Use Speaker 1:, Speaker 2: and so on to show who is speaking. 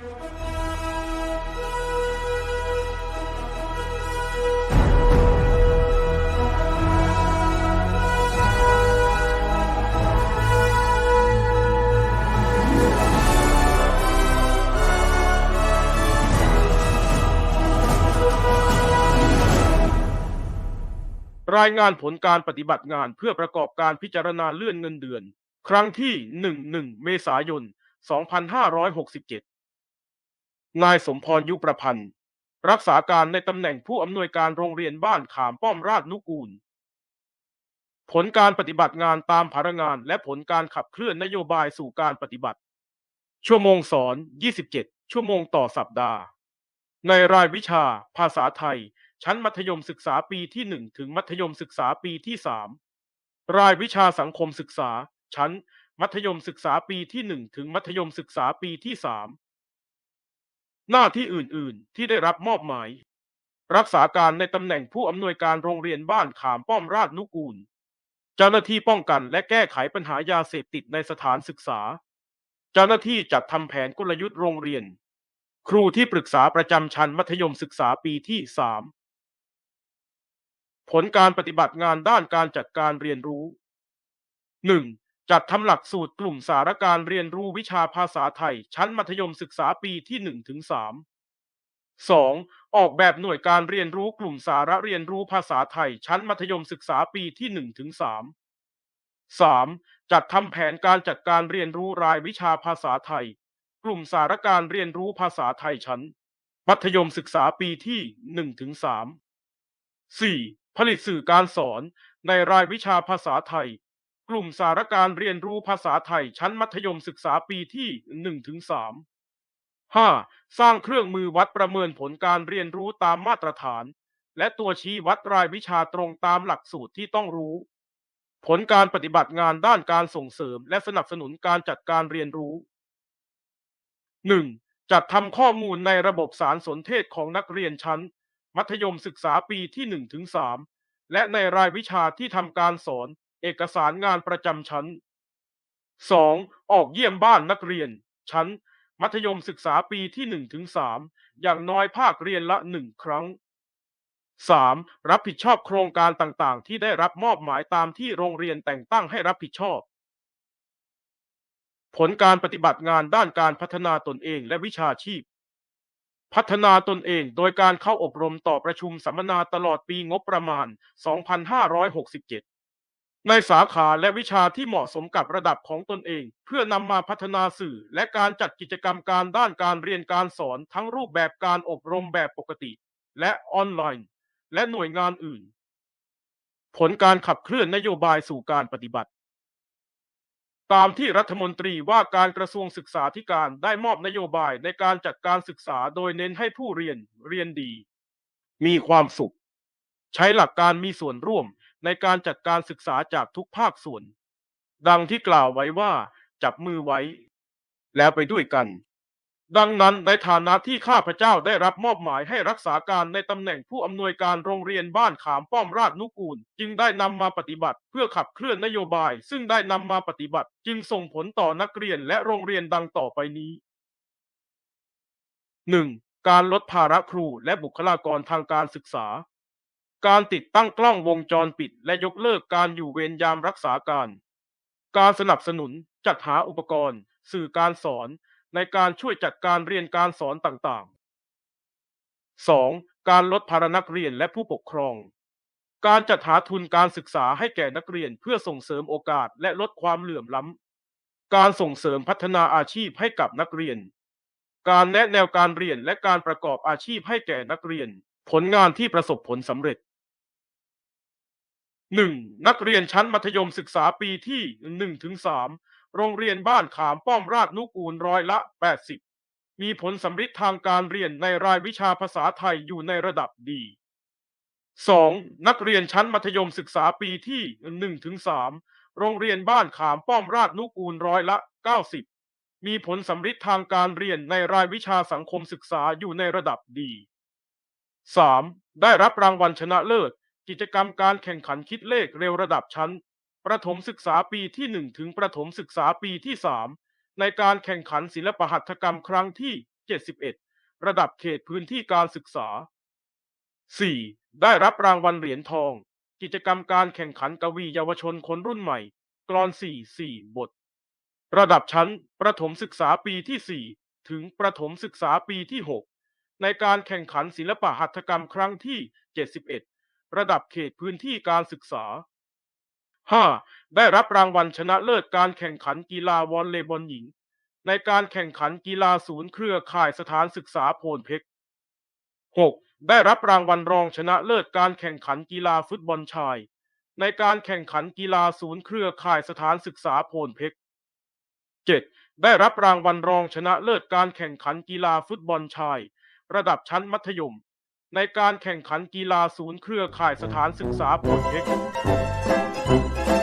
Speaker 1: รายงานผลการปฏิบัติงานเพื่อประกอบการพิจารณาเลื่อนเงินเดือน ครั้งที่ 11 เมษายน 2567 นายสมพรยุประพันธ์ รักษาการในตำแหน่งผู้อำนวยการโรงเรียนบ้านขามป้อมราชนุกูล ผลการปฏิบัติงานตามภารงานและผลการขับเคลื่อนนโยบายสู่การปฏิบัติ ชั่วโมงสอน 27 ชั่วโมงต่อสัปดาห์ ในรายวิชา ภาษาไทย ชั้นมัธยมศึกษาปีที่ 1 ถึงมัธยมศึกษาปีที่ 3 รายวิชาสังคมศึกษา ชั้น มัธยมศึกษาปีที่ 1 ถึงมัธยมศึกษาปีที่ 3 หน้าที่อื่นๆ ที่ได้รับมอบหมาย รักษาการในตำแหน่งผู้อำนวยการโรงเรียนบ้านขามป้อมราชนุกูล เจ้าหน้าที่ป้องกันและแก้ไขปัญหายาเสพติดในสถานศึกษา เจ้าหน้าที่จัดทำแผนกลยุทธ์โรงเรียน ครูที่ปรึกษาประจำชั้นมัธยมศึกษาปีที่3ผลการปฏิบัติงานด้านการจัดการเรียนรู้ 1. จัดทำหลักสูตรกลุ่มสารการเรียนรู้วิชาภาษาไทย ชั้นมัธยมศึกษาปีที่1ถึง3 2. ออกแบบหน่วยการเรียนรู้กลุ่มสาระเรียนรู้ภาษาไทย ชั้นมัธยมศึกษาปีที่1ถึง3 3. จัดทำแผนการจัดการเรียนรู้รายวิชาภาษาไทย กลุ่มสารการเรียนรู้ภาษาไทยชั้น มัธยมศึกษาปีที่1ถึง3 4. ผลิตสื่อการสอนในรายวิชาภาษาไทย กลุ่มสารการเรียนรู้ภาษาไทยชั้นมัธยมศึกษาปีที่1ถึง3 5. สร้างเครื่องมือวัดประเมินผลการเรียนรู้ตามมาตรฐาน และตัวชี้วัดรายวิชาตรงตามหลักสูตรที่ต้องรู้ ผลการปฏิบัติงานด้านการส่งเสริม และสนับสนุนการจัดการเรียนรู้ 1. จัดทำข้อมูลในระบบสารสนเทศของนักเรียนชั้น มัธยมศึกษาปีที่1ถึง3และในรายวิชาที่ทำการสอน เอกสารงานประจำชั้น 2. ออกเยี่ยมบ้านนักเรียน ชั้น มัธยมศึกษาปีที่1ถึง3อย่างน้อยภาคเรียนละ 1 ครั้ง 3. รับผิดชอบโครงการต่างๆ ที่ได้รับมอบหมายตามที่โรงเรียนแต่งตั้งให้รับผิดชอบ ผลการปฏิบัติงานด้านการพัฒนาตนเองและวิชาชีพ พัฒนาตนเองโดยการเข้าอบรมต่อประชุมสัมมนาตลอดปีงบประมาณ 2567 ในสาขาและวิชาที่เหมาะสมกับระดับของตนเอง เพื่อนำมาพัฒนาสื่อ และการจัดกิจกรรมการด้านการเรียนการสอนทั้งรูปแบบการอบรมแบบปกติ และออนไลน์ และหน่วยงานอื่น ผลการขับเคลื่อนนโยบายสู่การปฏิบัติ ตามที่รัฐมนตรีว่าการกระทรวงศึกษาธิการได้มอบนโยบายในการจัดการศึกษาโดยเน้นให้ผู้เรียนเรียนดี มีความสุข ใช้หลักการมีส่วนร่วม ในการจัดการศึกษาจากทุกภาคส่วน ดังที่กล่าวไว้ว่าจับมือไว้ แล้วไปด้วยกัน ดังนั้นในฐานะที่ข้าพเจ้าได้รับมอบหมายให้รักษาการในตำแหน่งผู้อำนวยการโรงเรียนบ้านขามป้อมราชนุกูล จึงได้นำมาปฏิบัติ เพื่อขับเคลื่อนนโยบาย ซึ่งได้นำมาปฏิบัติ จึงส่งผลต่อนักเรียนและโรงเรียนดังต่อไปนี้ 1. การลดภาระครูและบุคลากรทางการศึกษา การติดตั้งกล้องวงจรปิด และยกเลิกการอยู่เวรยามรักษาการ การสนับสนุนจัดหาอุปกรณ์ สื่อการสอนในการช่วยจัดการเรียนการสอนต่างๆ 2. การลดภาระนักเรียนและผู้ปกครอง การจัดหาทุนการศึกษาให้แก่นักเรียนเพื่อส่งเสริมโอกาสและลดความเหลื่อมล้ำ การส่งเสริมพัฒนาอาชีพให้กับนักเรียน การแนะแนวการเรียนและการประกอบอาชีพให้แก่นักเรียน ผลงานที่ประสบผลสำเร็จ 1. นักเรียนชั้นมัธยมศึกษาปีที่1ถึง3โรงเรียนบ้านขามป้อมราชนุกูลร้อยละ 80 มีผลสำฤทธิ์ทางการเรียนในรายวิชาภาษาไทยอยู่ในระดับดี 2. นักเรียนชั้นมัธยมศึกษาปีที่1ถึง3โรงเรียนบ้านขามป้อมราชนุกูลร้อยละ 90 มีผลสำฤทธิ์ทางการเรียนในรายวิชาสังคมศึกษาอยู่ในระดับดี 3. ได้รับรางวัลชนะเลิศ กิจกรรมการแข่งขันคิดเลขเร็วระดับชั้น ประถมศึกษาปีที่ 1 ถึงประถมศึกษาปีที่ 3 ในการแข่งขันศิลปหัตถกรรมครั้งที่ 71 ระดับเขตพื้นที่การศึกษา 4. ได้รับรางวัลเหรียญทอง กิจกรรมการแข่งขันกวีเยาวชนคนรุ่นใหม่กลอน 4 4 บท ระดับชั้น ประถมศึกษาปีที่ 4 ถึงประถมศึกษาปีที่ 6 ในการแข่งขันศิลปหัตถกรรมครั้งที่ 71 ระดับเขตพื้นที่การศึกษา 5. ได้รับรางวัลชนะเลิศการแข่งขันกีฬาวอลเลย์บอลหญิง ในการแข่งขันกีฬาศูนย์เครือข่ายสถานศึกษาโพนเพชร 6. ได้รับรางวัลรองชนะเลิศการแข่งขันกีฬาฟุตบอลชาย ในการแข่งขันกีฬาศูนย์เครือข่ายสถานศึกษาโพนเพชร 7. ได้รับรางวัลรองชนะเลิศการแข่งขันกีฬาฟุตบอลชาย ระดับชั้นมัธยม ในการแข่งขันกีฬาศูนย์เครือข่ายสถานศึกษาโพนเพชร